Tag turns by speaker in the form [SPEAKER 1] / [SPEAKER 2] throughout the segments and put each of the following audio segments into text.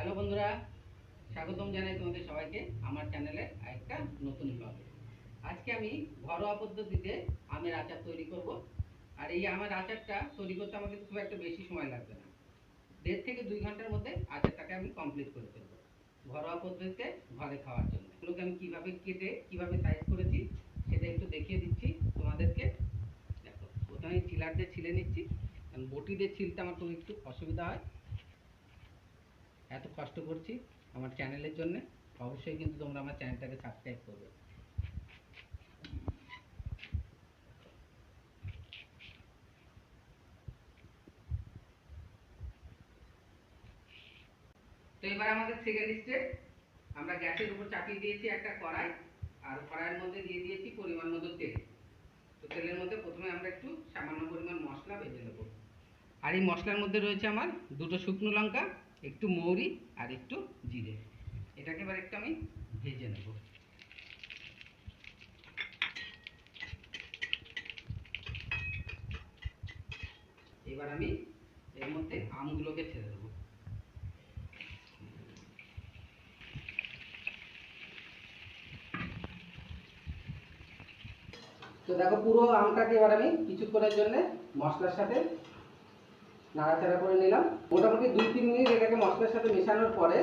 [SPEAKER 1] Hello বন্ধুরা, স্বাগতম জানাই তোমাদের সবাইকে আমার চ্যানেলে একটা নতুন ব্লগে আজকে আমি ঘরোয়া পদ্ধতিতে আমের আচার তৈরি করব। আর এই আমের আচারটা তৈরি করতে আমাকে খুব একটা বেশি সময় লাগবে না। দেড় থেকে দুই ঘণ্টার মধ্যে আচারটাকে আমি কমপ্লিট করে ফেলব। ঘরোয়া পদ্ধতিতে ঘরে খাওয়ার জন্য। এগুলোকে আমি কীভাবে কেটে, কীভাবে সাইজ করেছি সেটা একটু দেখিয়ে দিচ্ছি তোমাদেরকে। দেখো, প্রথমে চিলার দিয়ে ছিলে নিচ্ছি। কারণ বটি দিয়ে ছিলতে আমার খুব একটু অসুবিধা হয়। এত কষ্ট করছি আমার চ্যানেলের জন্য, অবশ্যই কিন্তু তোমরা আমার চ্যানেলটাকে সাবস্ক্রাইব করবে। তো এবার আমাদের সেকেন্ড স্টেপ আমরা গ্যাসের উপর চাপিয়ে দিয়েছি একটা কড়াই, আর কড়াইয়ের মধ্যে দিয়ে দিয়েছি পরিমাণ মতো তেল। তো তেলের মধ্যে প্রথমে আমরা একটু সামান্য পরিমাণ মশলা ভেজে নেব। আর এই মশলার মধ্যে রয়েছে আমার দুটো শুকনো লঙ্কা একটু মৌরি আর একটু জিরে। এটাকে এবার একটু আমি ভেজে নেব। এবার আমি এর মধ্যে আমগুলোকে ছেড়ে দেবো। তো দেখো পুরো আমটাকে এবার আমি কিছুক্ষণের জন্য মশলার সাথে নাড়াচাড়া করে নিলাম। মোটামুটি দুই, তিন মিনিট এটাকে মশলার সাথে মেশানোর পরে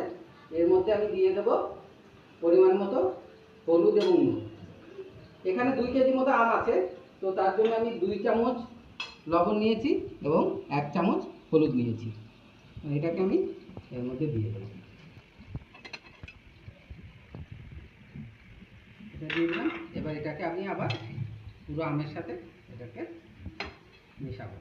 [SPEAKER 1] এর মধ্যে আমি দিয়ে দেবো পরিমাণ মতো হলুদ এবং নুন। এখানে দুই কেজি মতো আম আছে, তো তার জন্য আমি দুই চামচ লবণ নিয়েছি এবং এক চামচ হলুদ নিয়েছি। এটাকে আমি এর মধ্যে দিয়ে দেবো। এটা দিয়ে দিলাম। এবার এটাকে আমি আবার পুরো আমের সাথে এটাকে মেশাবো।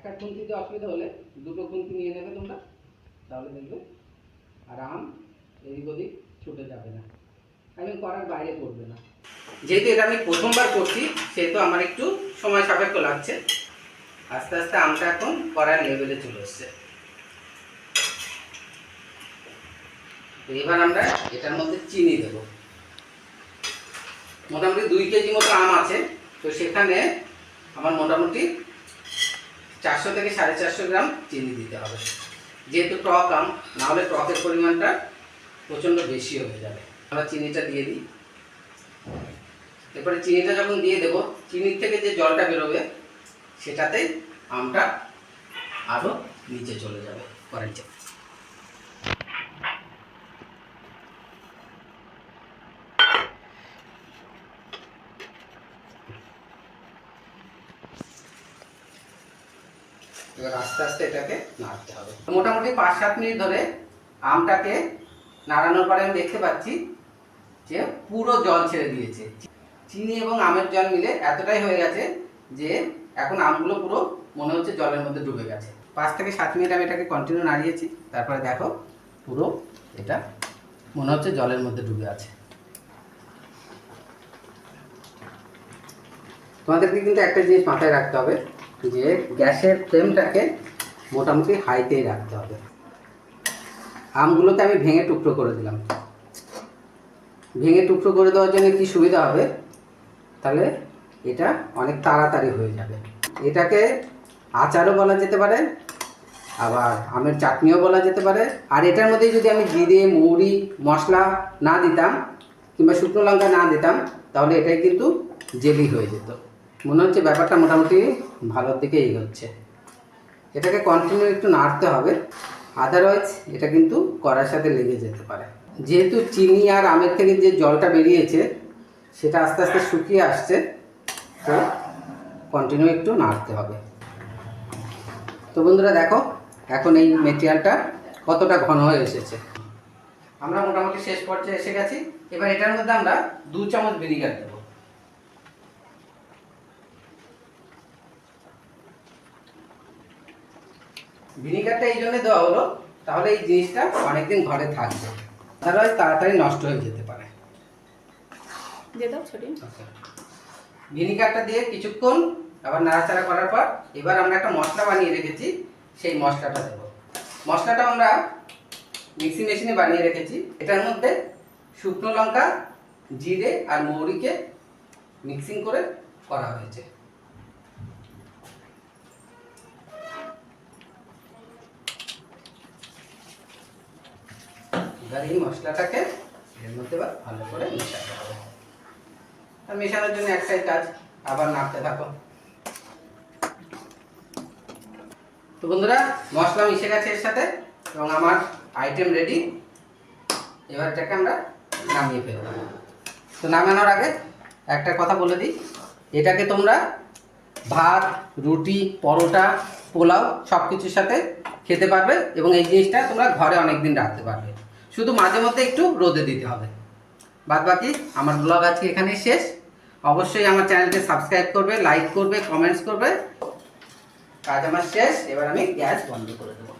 [SPEAKER 1] একটা খুন্তিতে অসুবিধা হলে দুটো খুন্তি নিয়ে নেবে তোমরা, তাহলে দেখবে আর আম এদিক ওদিক ছুটে যাবে না। এবং করার বাইরে পড়বে না। যেহেতু এটা আমি প্রথমবার করছি, সেহেতু আমার একটু সময় সাপেক্ষ লাগছে। আস্তে আস্তে আমটা এখন করার লেভেলে চলে এসছে। এবার আমরা এটার মধ্যে চিনি দেব। মোটামুটি দুই কেজি মতো আম আছে, তো সেখানে আমার মোটামুটি চারশো থেকে সাড়ে চারশো গ্রাম চিনি দিতে হবে। যেহেতু টক আম, নাহলে টকের পরিমাণটা প্রচণ্ড বেশি হয়ে যাবে। আমরা চিনিটা দিয়ে দিই। এরপরে চিনিটা যখন দিয়ে দেব, চিনির থেকে যে জলটা বেরোবে, সেটাতে আমটা আরও নিচে চলে যাবে। কড়াইতে। এবার আস্তে আস্তে এটাকে নাড়তে হবে। মোটামুটি পাঁচ সাত মিনিট ধরে আমটাকে নাড়ানোর পরে আমি দেখতে পাচ্ছি যে পুরো জল ছেড়ে দিয়েছে। চিনি এবং আমের জল মিলে এতটাই হয়ে গেছে যে এখন আমগুলো পুরো মনে হচ্ছে জলের মধ্যে ডুবে গেছে। পাঁচ থেকে সাত মিনিট আমি এটাকে কন্টিনিউ নাড়িয়েছি, তারপরে দেখো পুরো এটা মনে হচ্ছে জলের মধ্যে ডুবে আছে। তোমাদেরকে কিন্তু একটা জিনিস মাথায় রাখতে হবে যে গ্যাসের ফ্লেমটাকে মোটামুটি হাইতেই রাখতে হবে। আমগুলোকে আমি ভেঙে টুকরো করে দিলাম। ভেঙে টুকরো করে দেওয়ার জন্য কি সুবিধা হবে? তাহলে এটা অনেক তাড়াতাড়ি হয়ে যাবে। এটাকে আচারও বলা যেতে পারে, আবার আমের চাটনিও বলা যেতে পারে। আর এটার মধ্যে যদি আমি জিরে মৌরি, মশলা না দিতাম কিংবা শুকনো লঙ্কা না দিতাম, তাহলে এটাই কিন্তু জেলি হয়ে যেত। মনে হচ্ছে ব্যাপারটা মোটামুটি ভালোর দিকে এগোচ্ছে। এটাকে কন্টিনিউ একটু নাড়তে হবে। আদারওয়াইজ এটা কিন্তু কড়ার সাথে লেগে যেতে পারে। যেহেতু চিনি আর আমের থেকে যে জলটা বেরিয়েছে, সেটা আস্তে আস্তে শুকিয়ে আসছে, তো কন্টিনিউ একটু নাড়তে হবে। তো বন্ধুরা দেখো, এখন এই মেটেরিয়ালটা কতটা ঘন হয়ে এসেছে। আমরা মোটামুটি শেষ পর্যায়ে এসে গেছি। এবার এটার মধ্যে আমরা দু চামচ ভিনিগার দেবো। ভিনিগারটা এই জন্য দেওয়া হলো তাহলে এই জিনিসটা অনেকদিন ঘরে থাকবে। আদারওয়াইজ তাড়াতাড়ি নষ্ট হয়ে যেতে পারে। ভিনিগারটা দিয়ে কিছুক্ষণ আবার নাড়াচাড়া করার পর এবার আমরা একটা মশলা বানিয়ে রেখেছি সেই মশলাটা দেবো। মশলাটা আমরা মিক্সি মেশিনে বানিয়ে রেখেছি। এটার মধ্যে শুকনো লঙ্কা জিরে আর মৌরিকে মিক্সিং করে করা হয়েছে। এবার এই মশলাটাকে এর মধ্যে এবার ভালো করে মেশাতে হবে। আর মেশানোর জন্য একটাই কাজ আবার নাড়তে থাকো। তো বন্ধুরা, মশলা মিশে গেছে এর সাথে এবং আমার আইটেম রেডি এবার এটাকে আমরা নামিয়ে ফেলব। তো নামানোর আগে একটা কথা বলে দিই। এটাকে তোমরা ভাত, রুটি, পরোটা, পোলাও সব কিছুর সাথে খেতে পারবে এবং এই জিনিসটা তোমরা ঘরে অনেক দিন রাখতে পারবে। শুধু মাঝে মধ্যে একটু রোদে দিতে হবে। বাদ বাকি আমার ব্লগ আজকে এখানেই শেষ। অবশ্যই আমার চ্যানেলকে সাবস্ক্রাইব করবে লাইক করবে কমেন্টস করবে। কাজ আমার শেষ, এবার আমি গ্যাস বন্ধ করে দেবো।